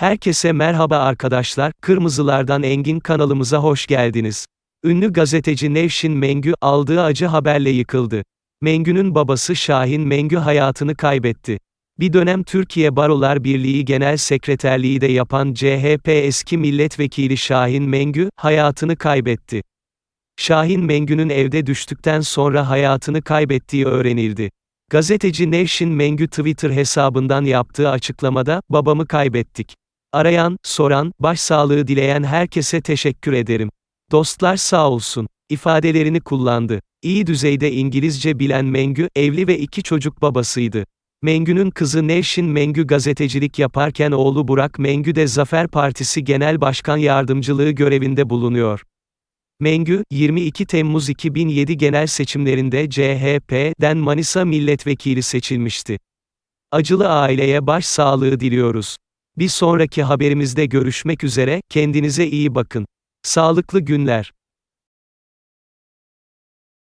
Herkese merhaba arkadaşlar, Kırmızılardan Engin kanalımıza hoş geldiniz. Ünlü gazeteci Nevşin Mengü, aldığı acı haberle yıkıldı. Mengü'nün babası Şahin Mengü hayatını kaybetti. Bir dönem Türkiye Barolar Birliği Genel Sekreterliği de yapan CHP eski milletvekili Şahin Mengü, hayatını kaybetti. Şahin Mengü'nün evde düştükten sonra hayatını kaybettiği öğrenildi. Gazeteci Nevşin Mengü Twitter hesabından yaptığı açıklamada, babamı kaybettik. Arayan, soran, başsağlığı dileyen herkese teşekkür ederim. Dostlar sağ olsun, ifadelerini kullandı. İyi düzeyde İngilizce bilen Mengü, evli ve iki çocuk babasıydı. Mengü'nün kızı Nevşin Mengü gazetecilik yaparken oğlu Burak Mengü de Zafer Partisi Genel Başkan Yardımcılığı görevinde bulunuyor. Mengü, 22 Temmuz 2007 genel seçimlerinde CHP'den Manisa milletvekili seçilmişti. Acılı aileye başsağlığı diliyoruz. Bir sonraki haberimizde görüşmek üzere, kendinize iyi bakın. Sağlıklı günler.